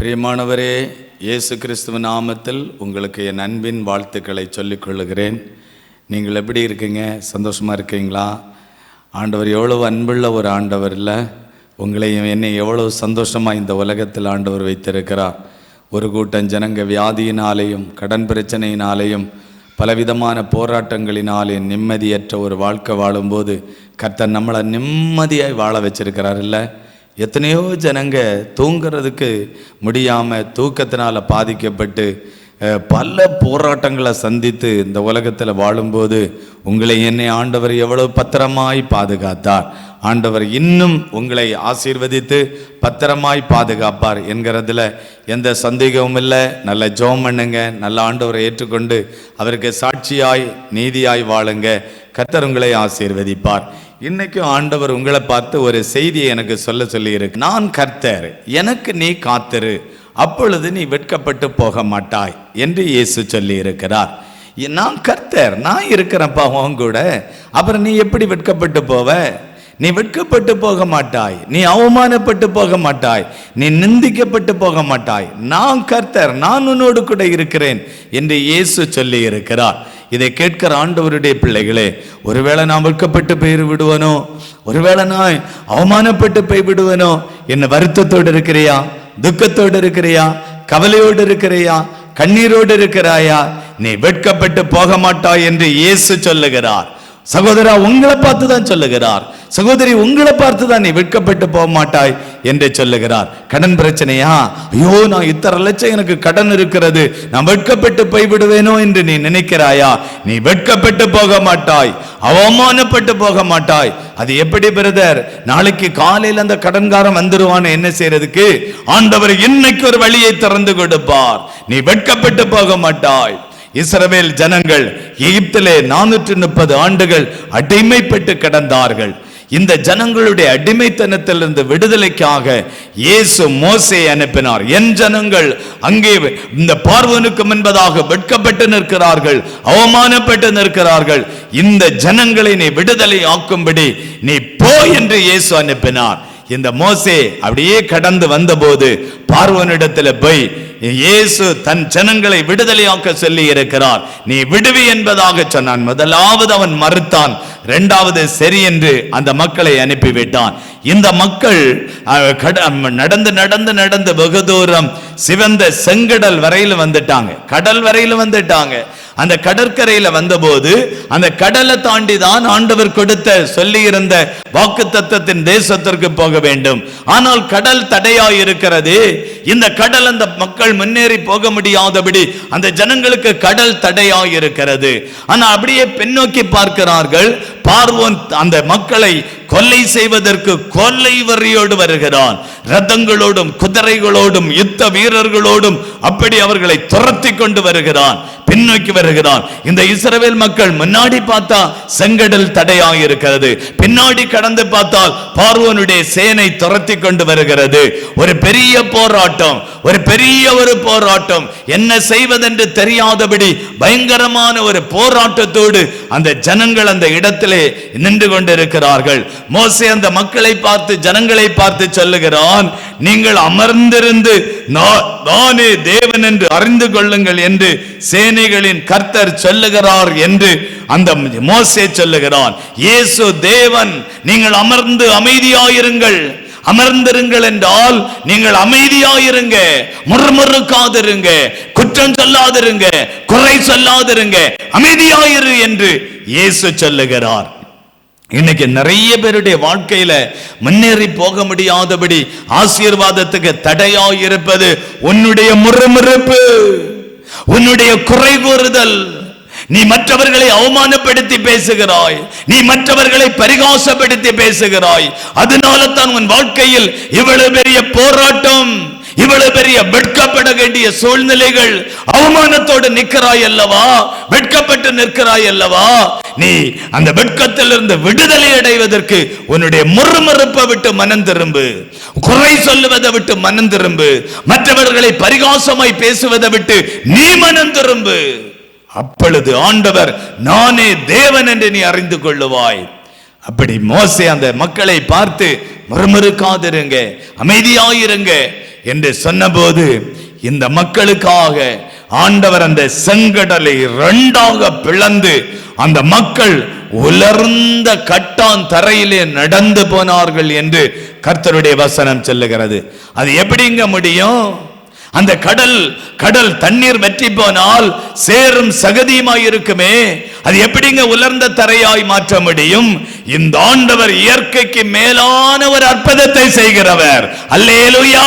பிரியமானவரே இயேசு கிறிஸ்துவ நாமத்தில் உங்களுக்கு என் அன்பின் வாழ்த்துக்களை சொல்லிக் கொள்ளுகிறேன் நீங்கள் எப்படி இருக்கீங்க? சந்தோஷமாக இருக்கீங்களா? ஆண்டவர் எவ்வளவு அன்புள்ள ஒரு ஆண்டவர் இல்லை. உங்களையும் என்னை எவ்வளவு சந்தோஷமாக இந்த உலகத்தில் ஆண்டவர் வைத்திருக்கிறார். ஒரு கூட்டம் ஜனங்க வியாதியினாலேயும் கடன் பிரச்சனையினாலேயும் பலவிதமான போராட்டங்களினாலே நிம்மதியற்ற ஒரு வாழ்க்கை வாழும்போது கர்த்தர் நம்மளை நிம்மதியாய் வாழ வச்சிருக்கிறார் இல்லை. எத்தனையோ ஜனங்க தூங்குறதுக்கு முடியாமல் தூக்கத்தினால் பாதிக்கப்பட்டு பல போராட்டங்களை சந்தித்து இந்த உலகத்தில் வாழும்போது உங்களை என்னை ஆண்டவர் எவ்வளவு பத்திரமாய் பாதுகாத்தார். ஆண்டவர் இன்னும் உங்களை ஆசீர்வதித்து பத்திரமாய் பாதுகாப்பார் என்கிறதுல எந்த சந்தேகமும் இல்லை. நல்ல ஜோம் பண்ணுங்க. நல்ல ஆண்டவரை ஏற்றுக்கொண்டு அவருக்கு சாட்சியாய் நீதியாய் வாழுங்க. கத்தர் உங்களை ஆசீர்வதிப்பார். இன்னைக்கும் ஆண்டவர் உங்களை பார்த்து ஒரு செய்தியை எனக்கு சொல்ல சொல்லியிருக்கு. நான் கர்த்தர் எனக்கு நீ காத்திரு. அப்பொழுது நீ வெட்கப்பட்டு போக மாட்டாய் என்று இயேசு சொல்லி இருக்கிறார் நான் கர்த்தர் நான் இருக்கிறேன்ப்பா உன் கூட. அப்புறம் நீ எப்படி வெட்கப்பட்டு போவ? நீ வெட்கப்பட்டு போக மாட்டாய். நீ அவமானப்பட்டு போக மாட்டாய். நீ நிந்திக்கப்பட்டு போக மாட்டாய். நான் கர்த்தர் நான் உன்னோடு கூட இருக்கிறேன் என்று இயேசு சொல்லி இருக்கிறார் இதை கேட்கிற ஆண்டவருடைய பிள்ளைகளே ஒருவேளை நான் வெட்கப்பட்டு போய் விடுவனோ? ஒருவேளை நான் அவமானப்பட்டு போய் விடுவனோ? என்ன வருத்தத்தோடு இருக்கிறியா? துக்கத்தோடு இருக்கிறியா? கவலையோடு இருக்கிறியா? கண்ணீரோடு இருக்கிறாயா? நீ வெட்கப்பட்டு போக மாட்டாய் என்று இயேசு சொல்லுகிறார். சகோதரா உங்களை பார்த்து தான் சொல்லுகிறார். சகோதரி உங்களை பார்த்து தான் நீ வெட்கப்பட்டு போக மாட்டாய். என்று சொல்லுகிறார். கடன் பிரச்சனையா? ஐயோ நான் இத்தனை லட்சம் எனக்கு கடன் இருக்கிறது. நான் வெட்கப்பட்டு போய் விடுவேனோ என்று நீ நினைக்கிறாயா? நீ வெட்கப்பட்டு போக மாட்டாய். அவமானப்பட்டு போக மாட்டாய். அது எப்படி பிரதர் நாளைக்கு காலையில் அந்த கடன்காரன் வந்துருவான்னு என்ன செய்யறதுக்கு? ஆண்டவர் இன்னைக்கு ஒரு வழியை திறந்து கொடுப்பார். நீ வெட்கப்பட்டு போக மாட்டாய். இஸ்ரவேல் ஜனங்கள் எகிப்திலே நானூற்று முப்பது ஆண்டுகள் அடிமைப்பட்டு கிடந்தார்கள். இந்த ஜனங்களுடைய அடிமைத்தனத்திலிருந்து விடுதலைக்காக இயேசு மோசே அனுப்பினார். என் ஜனங்கள் அங்கே இந்த பார்வனுக்கு முன்பதாக வெட்கப்பட்டு நிற்கிறார்கள் அவமானப்பட்டு நிற்கிறார்கள். இந்த ஜனங்களை நீ விடுதலை ஆக்கும்படி நீ போ என்று இயேசு அனுப்பினார். இந்த மோசே அப்படியே கடந்து வந்தபோது பார்வனிடத்தில் போய் இயேசு தன் ஜனங்களை விடுதலையாக்க சொல்லி இருக்கிறார். நீ விடுவி என்பதாக சொன்னான். முதலாவது அவன் மறுத்தான். இரண்டாவது சரி என்று அந்த மக்களை அனுப்பிவிட்டான். இந்த மக்கள் கட- நடந்து நடந்து நடந்து வெகு தூரம் சிவந்த செங்கடல் வரையில் வந்துட்டாங்க. கடல் வரையில் வந்துட்டாங்க. அந்த கடற்கரையில வந்தபோது அந்த கடலை தாண்டி தான் ஆண்டவர் கொடுத்த சொல்லி இருந்த வாக்கு தத்தத்தின் தேசத்திற்கு போக வேண்டும். ஆனால் கடல் தடையா இருக்கிறது. இந்த கடல் அந்த மக்கள் முன்னேறி போக முடியாதபடி அந்த ஜனங்களுக்கு கடல் தடையாய் இருக்கிறது. ஆனா அப்படியே பின்னோக்கி பார்க்கிறார்கள். பார்வோன் அந்த மக்களை கொல்லை செய்வதற்கு கொல்லை வரியோடு வருகிறான். ரதங்களோடும் குதிரைகளோடும் யுத்த வீரர்களோடும் அப்படி அவர்களை துரத்தி கொண்டு வருகிறான். பின்னோக்கி வருகிறார் இந்த இஸ்ரவேல் மக்கள் முன்னாடி பார்த்தா செங்கடல் தடையாக இருக்கிறது பின்னாடி கடந்து பார்த்தால் பார்வனுடைய சேனை துரத்தி கொண்டு வருகிறது. ஒரு பெரிய போராட்டம் ஒரு பெரிய ஒரு போராட்டம். என்ன செய்வதென்று தெரியாதபடி பயங்கரமான ஒரு போராட்டத்தோடு அந்த ஜனங்கள் அந்த இடத்திலே நின்று கொண்டிருக்கிறார்கள். மோசே அந்த மக்களை பார்த்து ஜனங்களை பார்த்து சொல்லுகிறான் நீங்கள் அமர்ந்திருந்து நானே தேவன் என்று அறிந்து கொள்ளுங்கள் என்று சேனைகளின் கர்த்தர் சொல்லுகிறார் என்று அந்த மோசே சொல்லுகிறான். இயேசு தேவன் நீங்கள் அமர்ந்து அமைதியாயிருங்கள். அமர்ந்திருங்கள் என்றால் நீங்கள் அமைதியாயிருங்க. முறுமுறுக்காதிருங்க. குற்றம் சொல்லாதிருங்க. குறை சொல்லாதிருங்க. அமைதியாயிரு என்று இயேசு சொல்லுகிறார். இன்னைக்கு நிறைய பேருடைய வாழ்க்கையில முன்னேறி போக முடியாதபடி ஆசீர்வாதத்துக்கு தடையா இருப்பது உன்னுடைய முறுமுறுப்பு உன்னுடைய குறை கூறுதல் நீ மற்றவர்களை அவமானப்படுத்தி பேசுகிறாய். நீ மற்றவர்களை பரிகாசப்படுத்தி பேசுகிறாய். அதனால தான் உன் வாழ்க்கையில் இவ்வளவு பெரிய போராட்டம். இவ்வளவு பெரிய வெட்கப்பட வேண்டிய சூழ்நிலைகள் அவமானத்தோடு நிற்கிறாய் அல்லவா? வெட்கப்பட்டு நிற்கிறாய் அல்லவா? நீ அந்த வெட்கத்திலிருந்து விடுதலை அடைவதற்கு உன்னுடைய முறுமுறுப்பை விட்டு மனம் திரும்பு. குறை சொல்லுவதை விட்டு மனம் திரும்பு. மற்றவர்களை பரிகாசமாய் பேசுவதை விட்டு நீ மனம் திரும்பு. அப்பொழுது ஆண்டவர் நானே தேவன் என்று நீ அறிந்து கொள்ளுவாய். அப்படி மோசே அந்த மக்களை பார்த்து மறுமறுக்காதிருங்க அமைதியாயிருங்க. என்று சொன்னபோது இந்த மக்களுக்காக ஆண்டவர் அந்த செங்கடலை இரண்டாக பிளந்து அந்த மக்கள் உலர்ந்த கட்டான் தரையிலே நடந்து போனார்கள் என்று கர்த்தருடைய வசனம் சொல்லுகிறது. அது எப்படிங்க முடியும்? அந்த கடல் கடல் தண்ணீர் வற்றி போனால் சேரும் சகதியுமாய் இருக்குமே அது எப்படிங்க உலர்ந்த தரையாய் மாற்ற முடியும்? இந்த ஆண்டவர் இயற்கைக்கு மேலான ஒரு அற்புதத்தை செய்கிறவர். அல்லேலுயா!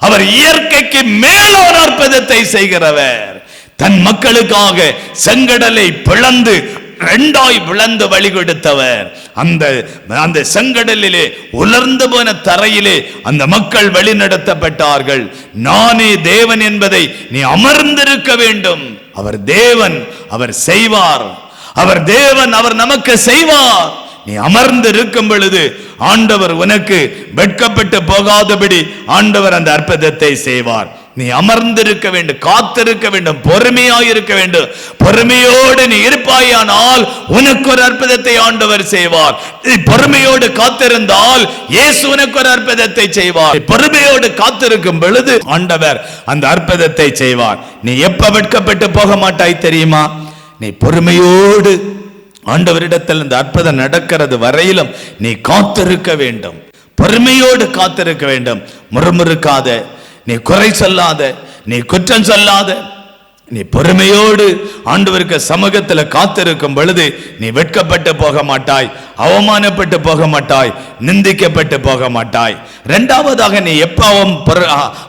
அவர் இயற்கைக்கு மேலான அற்புதத்தை செய்கிறவர். தன் மக்களுக்காக செங்கடலை பிளந்து ரெண்டாய் விளந்து வழி கொடுத்தவர். அந்த அந்த செங்கடலிலே உலர்ந்து போன தரையிலே அந்த மக்கள் வழிநடத்தப்பட்டார்கள் நானே தேவன் என்பதை நீ அமர்ந்திருக்க வேண்டும். அவர் தேவன் அவர் செய்வார். அவர் தேவன் அவர் நமக்கு செய்வார். நீ அமர்ந்து இருக்கும் பொழுது ஆண்டவர் உனக்கு வெட்கப்பட்டு போகாதபடி ஆண்டவர் அந்த அற்புதத்தை செய்வார். நீ அமர்ந்திருக்க வேண்டும் காத்திருக்க வேண்டும் பொறுமையாய் இருக்க வேண்டும். பொறுமையோடு நீ இருப்பாயானால் உனக்கு ஒரு அற்புதத்தை ஆண்டவர் செய்வார். நீ பொறுமையோடு காத்திருந்தால் இயேசு உனக்கு ஒரு அற்புதத்தை செய்வார். பொறுமையோடு காத்திருக்கும் பொழுது ஆண்டவர் அந்த அற்புதத்தை செய்வார். நீ எப்ப வெட்கப்பட்டு போக மாட்டாய் தெரியுமா? நீ பொறுமையோடு ஆண்டவரிடத்தில் இந்த அற்புதம் நடக்கிறது வரையிலும் நீ காத்திருக்க வேண்டும். பொறுமையோடு காத்திருக்க வேண்டும். முறுமுறுக்காத நீ குறை சொல்லாத நீ குற்றம் சொல்லாத நீ பொறுமையோடு ஆண்டவருக்கு சமூகத்தில் காத்திருக்கும் பொழுது நீ வெட்கப்பட்டு போக மாட்டாய் அவமானப்பட்டு போக மாட்டாய் நிந்திக்கப்பட்டு போக மாட்டாய். ரெண்டாவதாக நீ எப்பவும்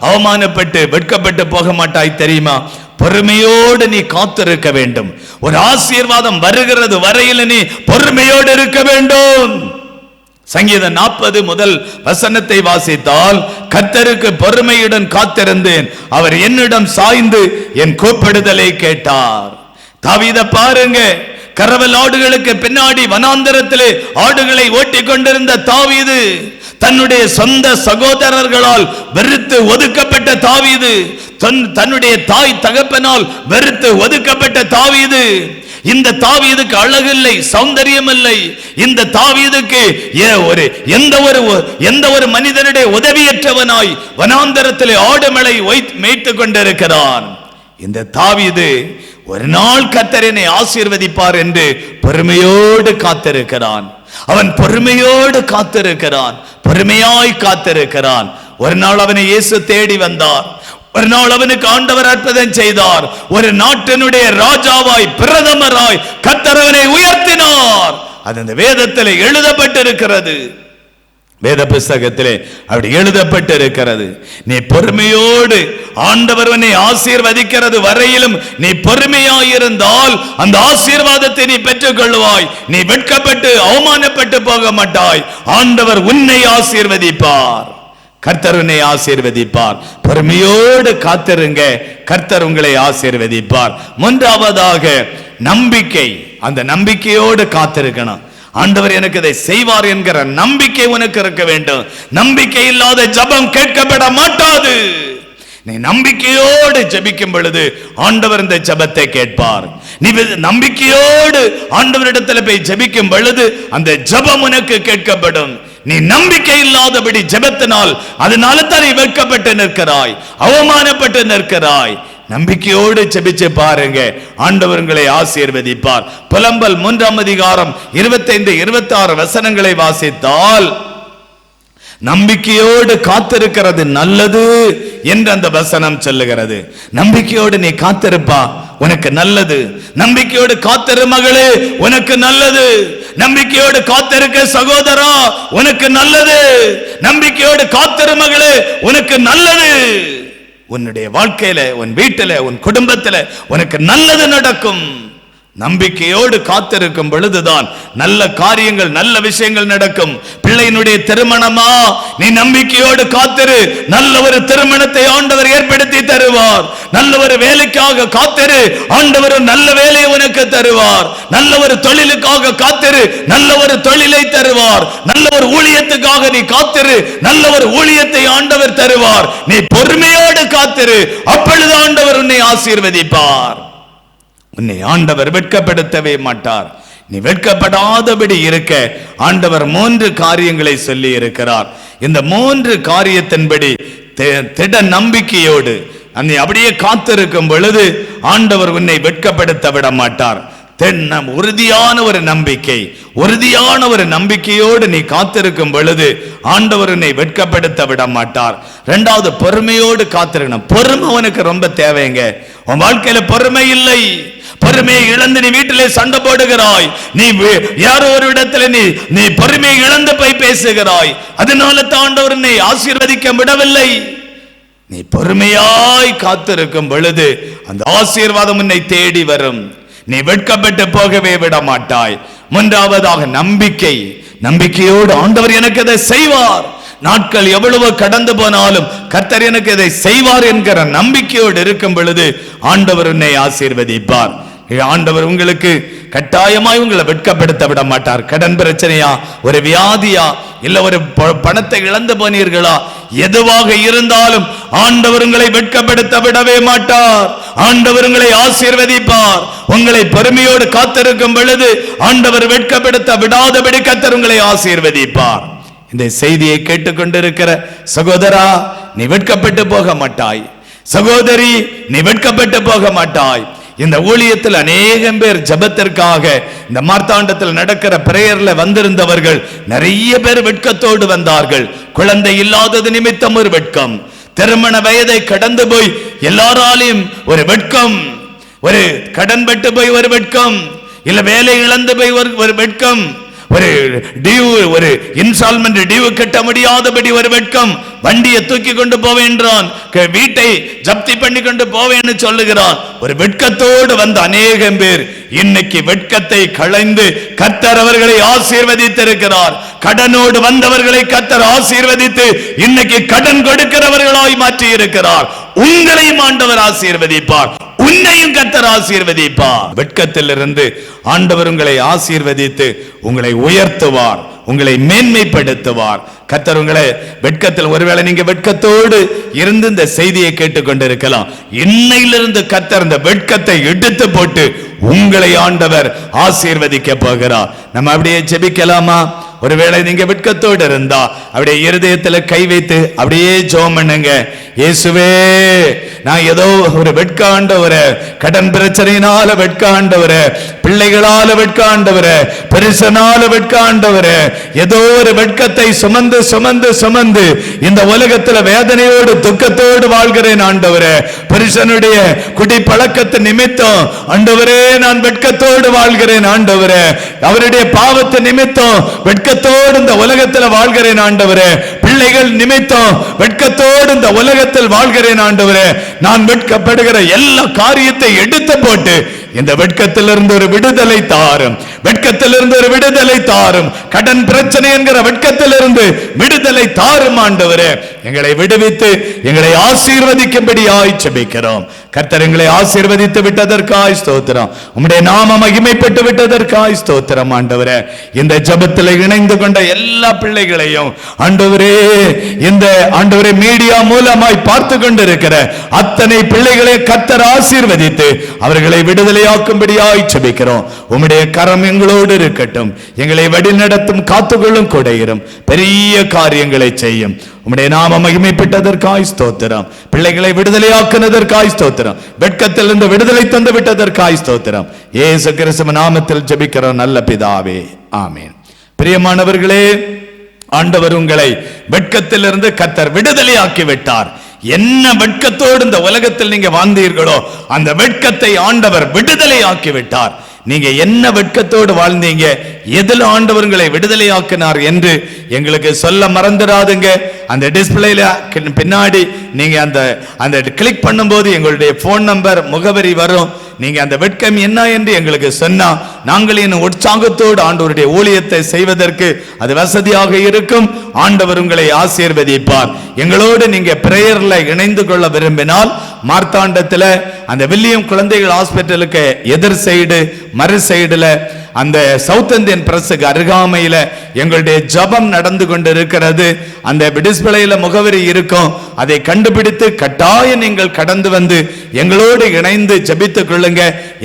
அவமானப்பட்டு வெட்கப்பட்டு போக மாட்டாய் தெரியுமா? பொறுமையோடு நீ காத்திருக்க வேண்டும். ஒரு ஆசீர்வாதம் வருகிறது வரையில் நீ பொறுமையோடு இருக்க வேண்டும். சங்கீதம் நாற்பது முதல் வசனத்தை வாசித்தால் கத்தருக்கு பொறுமையுடன் காத்திருந்தேன். அவர் என்னிடம் சாய்ந்து என் கூப்பிடுதலை கேட்டார். தவித பாருங்க. கரவல் ஆடுகளுக்கு பின்னாடி வனாந்தரத்திலே ஆடுகளை ஓட்டிக் கொண்டிருந்த தாவீது தன்னுடைய சொந்த சகோதரர்களால் வெறுத்து ஒதுக்கப்பட்ட தாவீது தன் தன்னுடைய தாய் தகப்பனால் வெறுத்து ஒதுக்கப்பட்ட தாவீது இந்த தாவீதுக்கு அழகில்லை சௌந்தரியம் இல்லை இந்த தாவீதுக்கு ஏ- ஒரு எந்த ஒரு எந்த ஒரு மனிதனுடைய உதவியற்றவனாய் வனாந்தரத்திலே ஆடுமலை மேய்த்து கொண்டிருக்கிறான். இந்த தாவீது ஒரு நாள் கத்தரனை ஆசீர்வதிப்பார் என்று பொறுமையோடு காத்திருக்கிறான். அவன் பொறுமையோடு காத்திருக்கிறான் பொறுமையாய் காத்திருக்கிறான். ஒரு நாள் அவனை இயேசு தேடி வந்தார். ஒரு நாள் அவனுக்கு ஆண்டவர் அற்புதம் செய்தார். ஒரு நாட்டினுடைய ராஜாவாய் பிரதமராய் கத்தரவனை உயர்த்தினார். அது அந்த வேதத்தில் எழுதப்பட்டிருக்கிறது. வேத புஸ்தகத்திலே அப்படி எழுதப்பட்டு இருக்கிறது நீ பொறுமையோடு ஆண்டவர் உன்னை ஆசீர்வதிக்கிறது வரையிலும் நீ பொறுமையாயிருந்தால் அந்த ஆசீர்வாதத்தை நீ பெற்றுக் கொள்வாய் நீ வெட்கப்பட்டு அவமானப்பட்டு போக மாட்டாய். ஆண்டவர் உன்னை ஆசீர்வதிப்பார். கர்த்தருனை ஆசீர்வதிப்பார். பொறுமையோடு காத்திருங்க. கர்த்தர் உங்களை ஆசீர்வதிப்பார். மூன்றாவதாக நம்பிக்கை. அந்த நம்பிக்கையோடு காத்திருக்கணும். ஆண்டவர் எனக்கு இதை செய்வார் என்கிற நம்பிக்கை உனக்கு இருக்க வேண்டும். நம்பிக்கை இல்லாத ஜெபம் கேட்கப்பட மாட்டாது. நீ நம்பிக்கையோடு ஜெபிக்கும் பொழுது ஆண்டவர் இந்த ஜெபத்தை கேட்பார். நீ நம்பிக்கையோடு ஆண்டவரிடத்தில் போய் ஜபிக்கும் பொழுது அந்த ஜெபம் உனக்கு கேட்கப்படும். நீ நம்பிக்கை இல்லாதபடி ஜெபத்தினால் அதனால தான் வெட்கப்பட்டு நிற்கிறாய் அவமானப்பட்டு நிற்கிறாய். நம்பிக்கையோடு ஜெபிச்சு பாருங்க. ஆண்டவர்களை ஆசீர்வதிப்பார். புலம்பல் மூன்றாம் அதிகாரம் இருபத்தைந்து இருபத்தி ஆறு வசனங்களை வாசித்தால் நம்பிக்கையோடு காத்திருக்கிறது நல்லது என்று அந்த வசனம் சொல்லுகிறது. நம்பிக்கையோடு நீ காத்திருப்பா உனக்கு நல்லது. நம்பிக்கையோடு காத்திரு மகளே உனக்கு நல்லது. நம்பிக்கையோடு காத்திருக்க சகோதரா உனக்கு நல்லது. நம்பிக்கையோடு காத்திரு மகளே உனக்கு நல்லது. உன்னுடைய வாழ்க்கையில உன் வீட்டில உன் குடும்பத்துல உனக்கு நல்லது நடக்கும். நம்பிக்கையோடு காத்திருக்கும் பொழுதுதான் நல்ல காரியங்கள் நல்ல விஷயங்கள் நடக்கும். பிள்ளையினுடைய திருமணமா? நீ நம்பிக்கையோடு காத்திரு. நல்ல ஒரு திருமணத்தை ஆண்டவர் ஏற்படுத்தி தருவார். நல்ல ஒரு வேலைக்காக காத்திரு. ஆண்டவர் நல்ல வேலையை உனக்கு தருவார். நல்ல ஒரு தொழிலுக்காக காத்திரு. நல்ல ஒரு தொழிலை தருவார். நல்ல ஒரு ஊழியத்துக்காக நீ காத்திரு. நல்ல ஒரு ஊழியத்தை ஆண்டவர் தருவார். நீ பொறுமையோடு காத்திரு. அப்பொழுது ஆண்டவர் உன்னை ஆசீர்வதிப்பார். உன்னை ஆண்டவர் வெட்கப்படுத்தவே மாட்டார். நீ வெட்கப்படாதபடி இருக்க. ஆண்டவர் மூன்று காரியங்களை சொல்லி இருக்கிறார் இந்த மூன்று காரியத்தின்படி திட நம்பிக்கையோடு நீ அப்படியே காத்திருக்கும் பொழுது ஆண்டவர் உன்னை வெட்கப்படுத்த விட மாட்டார் தென்னம் உறுதியான ஒரு நம்பிக்கை. உறுதியான ஒரு நம்பிக்கையோடு நீ காத்திருக்கும் பொழுது ஆண்டவர் உன்னை வெட்கப்படுத்த விட மாட்டார் ரெண்டாவது பொறுமையோடு காத்திருக்கணும். பொறுமை உனக்கு ரொம்ப தேவைங்க. உன் வாழ்க்கையில பொறுமை இல்லை. பொறுமையை இழந்து நீ வீட்டிலே சண்டை போடுகிறாய். நீ யாரோ ஒரு இடத்துல நீ நீ பொறுமையை இழந்து போய் பேசுகிறாய். அதனால தாண்டவர் உன்னை ஆசீர்வதிக்க விடவில்லை. நீ பொறுமையாய் காத்திருக்கும் பொழுது அந்த ஆசீர்வாதம் உன்னை தேடி வரும். நீ வெட்கப்பட்டு போகவே விட மாட்டாய் மூன்றாவதாக நம்பிக்கை. நம்பிக்கையோடு ஆண்டவர் எனக்கு இதை செய்வார். நாட்கள் எவ்வளவு கடந்து போனாலும் கர்த்தர் எனக்கு இதை செய்வார் என்கிற நம்பிக்கையோடு இருக்கும் பொழுது ஆண்டவர் உன்னை ஆசீர்வதிப்பார். ஆண்டவர் உங்களுக்கு கட்டாயமாய் உங்களை வெட்கப்படுத்த விட மாட்டார் கடன் பிரச்சனையா ஒரு வியாதியா இல்ல ஒரு ப- பணத்தை இழந்து போனீர்களா எதுவாக இருந்தாலும் ஆண்டவர் உங்களை வெட்கப்படுத்த விடவே மாட்டார். ஆண்டவர் உங்களை ஆசீர்வதிப்பார். உங்களை பெருமையோடு காத்திருக்கும் பொழுது ஆண்டவர் வெட்கப்படுத்த விடாதபடி கத்தர் உங்களை ஆசீர்வதிப்பார். இந்த செய்தியை கேட்டுக்கொண்டிருக்கிற சகோதரா நீ வெட்கப்பட்டு போக மாட்டாய். சகோதரி நீ வெட்கப்பட்டு போக மாட்டாய். இந்த ஊழியத்தில் அநேகம் பேர் ஜெபத்திற்காக இந்த மார்த்தாண்டத்தில் நடக்கிற பிரேயர்ல வந்திருந்தவர்கள் நிறைய பேர் வெட்கத்தோடு வந்தார்கள். குழந்தை இல்லாதது நிமித்தம் ஒரு வெட்கம். திருமண வயதை கடந்து போய் எல்லாராலையும் ஒரு வெட்கம். ஒரு கடன் பட்டு போய் ஒரு வெட்கம் இல்ல வேலை இழந்து போய் ஒரு ஒரு வெட்கம் ஒரு டியூ ஒரு இன்ஸ்டால்மெண்ட் டியூ கட்ட முடியாதபடி ஒரு வெட்கம் வண்டியை தூக்கி கொண்டு போவேன்றான் வீட்டை ஜப்தி பண்ணி கொண்டு போவேன்னு சொல்லுகிறான் ஒரு வெட்கத்தோடு வந்த அநேகம் பேர் இன்னைக்கு வெட்கத்தை களைந்து கத்தர் அவர்களை ஆசீர்வதித்திருக்கிறார். கடனோடு வந்தவர்களை கத்தர் ஆசீர்வதித்து இன்னைக்கு கடன் கொடுக்கிறவர்களாய் மாற்றி இருக்கிறார் உங்களையும் ஆண்டவர் ஆசீர்வதிப்பார். உன்னையும் கத்தர் ஆசீர்வதிப்பார். வெட்கத்திலிருந்து ஆண்டவர் உங்களை ஆசீர்வதித்து உங்களை உயர்த்துவார் உங்களை மேன்மைப்படுத்துவார். கத்தர் உங்களை வெட்கத்தில் ஒருவேளை நீங்க வெட்கத்தோடு இருந்து இந்த செய்தியை கேட்டுக்கொண்டிருக்கலாம். இன்னையிலிருந்து கத்தர் இந்த வெட்கத்தை எடுத்து போட்டு உங்களை ஆண்டவர் ஆசீர்வதிக்க போகிறார். நம்ம அப்படியே ஜெபிக்கலாமா? ஒருவேளை நீங்க வெட்கத்தோடு இருந்தா அப்படியே இருதயத்துல கை வைத்து அப்படியே ஜோம் பண்ணுங்க. இயேசுவே நான் ஏதோ ஒரு வெட்க ஆண்டவரே கடன் பிரச்சனையினால வெட்க ஆண்டவரே பிள்ளைகளால வெட்க ஆண்டவரே பெருசனால வெட்க ஆண்டவரே ஏதோ ஒரு வெட்கத்தை சுமந்து சுமந்து சுமந்து இந்த உலகத்துல வேதனையோடு துக்கத்தோடு வாழ்கிறேன் ஆண்டவரே. புருஷனுடைய குடி பழக்கத்து நிமித்தம் ஆண்டவரே நான் வெட்கத்தோடு வாழ்கிறேன் ஆண்டவரே. அவருடைய பாவத்து நிமித்தம் வெட்கத்தோடு இந்த உலகத்துல வாழ்கிறேன் ஆண்டவரே. பிள்ளைகள் நிமித்தம் வெட்கத்தோடு இந்த உலகத்தில் வாழ்கிறேன் ஆண்டவரே. நான் வெட்கப்படுகிற எல்லா காரியத்தை எடுத்து போட்டு இந்த வெட்கத்திலிருந்து ஒரு விடுதலை தாரும். வெட்கத்திலிருந்து ஒரு விடுதலை தாரும். கடன் பிரச்சனை என்கிற வெட்கத்திலிருந்து விடுதலை தாரும் ஆண்டவரே. எங்களை விடுவித்து எங்களை ஆசீர்வதிக்கும்படியாய் செபிக்கிறோம் கர்த்தர் எங்களை ஆசீர்வதித்து விட்டதற்காய் ஸ்தோத்திரம். உம்முடைய நாம மகிமைப்பட்டு விட்டதற்காய் ஸ்தோத்திரம் ஆண்டவரே. இந்த ஜபத்தில் இணைந்து கொண்ட எல்லா பிள்ளைகளையும் ஆண்டவரே இந்த ஆண்டவரே மீடியா மூலமாய் பார்த்து கொண்டிருக்கிற அத்தனை பிள்ளைகளை கர்த்தர் ஆசீர்வதித்து அவர்களை விடுதலையாக்கும்படியாய் செபிக்கிறோம் உம்முடைய கரம் எங்களோடு இருக்கட்டும். எங்களை வழிநடத்தும் காத்துக்கொள்ளும் கொடையிரும். பெரிய காரியங்களை செய்யும். உம்முடைய நாம நாம மகிமைப்பட்டதற்காய் ஸ்தோத்திரம். பிள்ளைகளை விடுதலையாக்குனதற்காய் ஸ்தோத்திரம். வெட்கத்தில் இருந்து விடுதலை தந்து விட்டதற்காய் ஸ்தோத்திரம். ஏசு கிறிஸ்துவ நாமத்தில் ஜபிக்கிற நல்ல பிதாவே ஆமேன். பிரியமானவர்களே ஆண்டவர் உங்களை வெட்கத்திலிருந்து கத்தர் விடுதலையாக்கி விட்டார் என்ன வெட்கத்தோடு இந்த உலகத்தில் நீங்க வாழ்ந்தீர்களோ அந்த வெட்கத்தை ஆண்டவர் விடுதலை ஆக்கி விட்டார் நீங்க என்ன வெட்கத்தோடு வாழ்ந்தீங்க எதில் ஆண்டவர்களை உங்களை விடுதலையாக்கினார் என்று எங்களுக்கு சொல்ல மறந்துடாதுங்க. அந்த டிஸ்பிளேல பின்னாடி நீங்க அந்த அந்த கிளிக் பண்ணும்போது எங்களுடைய ஃபோன் நம்பர் முகவரி வரும். நீங்க அந்த வெட்கம் என்ன என்று எங்களுக்கு சொன்னா நாங்கள் இன்னும் உற்சாகத்தோடு ஆண்டவருடைய ஊழியத்தை செய்வதற்கு அது வசதியாக இருக்கும். ஆண்டவர் உங்களை ஆசீர்வதிப்பார். எங்களோடு நீங்க பிரேயர்ல இணைந்து கொள்ள விரும்பினால் மார்த்தாண்டத்தில் அந்த வில்லியம் குழந்தைகள் ஹாஸ்பிட்டலுக்கு எதிர் சைடு மறு சைடுல அந்த சவுத் இந்தியன் பிரஸுக்கு அருகாமையில எங்களுடைய ஜெபம் நடந்து கொண்டு இருக்கிறது அந்த டிஸ்பிளேயில் முகவரி இருக்கும். அதை கண்டுபிடித்து கட்டாயம் நீங்கள் கடந்து வந்து எங்களோடு இணைந்து ஜபித்துக் கொள்ளுங்க.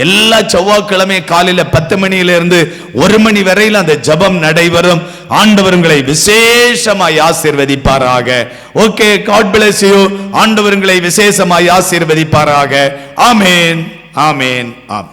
எல்லா செவ்வாய்க்கிழமை காலையில பத்து மணியிலிருந்து ஒரு மணி வரையில் அந்த ஜெபம் நடைபெறும். ஆண்டவருங்களை விசேஷமாய் ஆசீர்வதிப்பாராக. ஓகே காட் பிளஸ் யூ ஆண்டவருங்களை விசேஷமாய் ஆசீர்வதிப்பாராக. ஆமேன் ஆமேன் ஆமேன்.